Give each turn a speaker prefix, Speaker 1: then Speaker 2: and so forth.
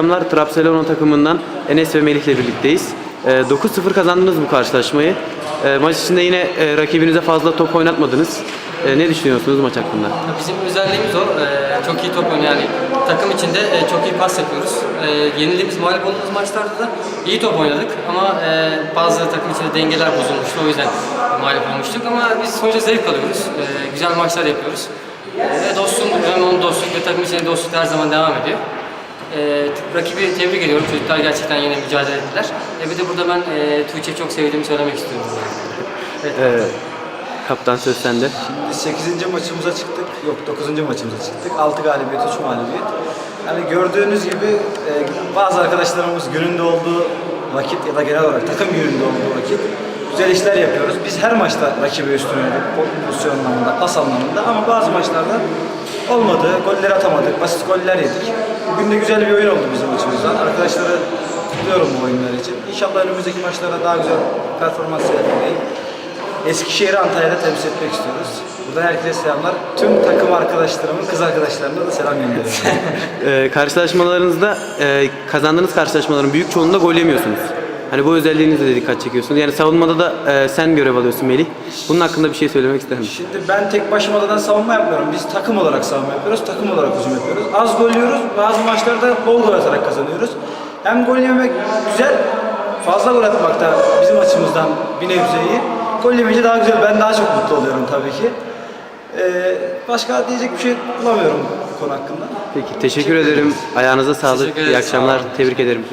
Speaker 1: Akşamlar Trabzon takımından Enes ve Melih ile birlikteyiz. Ee, 9-0 kazandınız bu karşılaşmayı. Ee, Maç içinde yine e, rakibinize fazla top oynatmadınız. Ee, Ne düşünüyorsunuz maç hakkında?
Speaker 2: Bizim özelliğimiz o. Ee, çok iyi top oynuyor yani. Takım içinde e, çok iyi pas yapıyoruz. Ee, yenildiğimiz, mağlup olduğumuz maçlarda da iyi top oynadık. Ama e, bazı takım içinde dengeler bozulmuştu. O yüzden mağlup olmuştuk. Ama biz sonuçta zevk alıyoruz. Ee, güzel maçlar yapıyoruz. Ee, ve dostluğumuz, hem onun dostluk ve takım içinde dostluk her zaman devam ediyor. Ee, rakibi tebrik ediyorum. Çocuklar gerçekten yine mücadele ettiler. E, bir de burada ben e, Tuğçe'yi çok sevdiğimi söylemek istiyorum. Evet.
Speaker 1: Ee, Kaptan söz sende.
Speaker 3: Biz 8. maçımıza çıktık. Yok 9. maçımıza çıktık. 6 galibiyet, 3 mağlubiyet. Yani gördüğünüz gibi e, bazı arkadaşlarımız gününde olduğu vakit ya da genel olarak takım gününde olduğu vakit güzel işler yapıyoruz. Biz her maçta rakibe üstün oynadık. Pozisyon anlamında, pas anlamında ama bazı maçlarda olmadı. Goller atamadık, basit goller yedik. Bugün de güzel bir oyun oldu bizim açımızdan. Arkadaşları kutluyorum bu oyunlar için. İnşallah önümüzdeki maçlarda daha güzel performans sergilemeyi Eskişehir'i Antalya'da temsil etmek istiyoruz. Buradan herkese selamlar. Tüm takım arkadaşlarımın, kız arkadaşlarına da selam gönderiyorum.
Speaker 1: Ee, Karşılaşmalarınızda e, kazandığınız karşılaşmaların büyük çoğunluğunda gol yemiyorsunuz. Hani bu özelliğinizle de dikkat çekiyorsunuz. Yani savunmada da e, sen görev alıyorsun Melih. Bunun hakkında bir şey söylemek ister misin?
Speaker 3: Şimdi ben tek başıma da savunma yapmıyorum. Biz takım olarak savunma yapıyoruz, takım olarak hücum yapıyoruz. Az gol yiyoruz, bazı maçlarda bol gol atarak kazanıyoruz. Hem gol yemek güzel, fazla gol atmak da bizim açımızdan bir nebze iyi. Gol yemeyince daha güzel, ben daha çok mutlu oluyorum tabii ki. Ee, başka diyecek bir şey bulamıyorum bu konu hakkında.
Speaker 1: Peki teşekkür ederim. Ayağınıza sağlık.
Speaker 2: Teşekkür
Speaker 1: İyi
Speaker 2: ederiz.
Speaker 1: akşamlar.
Speaker 2: Sağ.
Speaker 1: Tebrik ederim.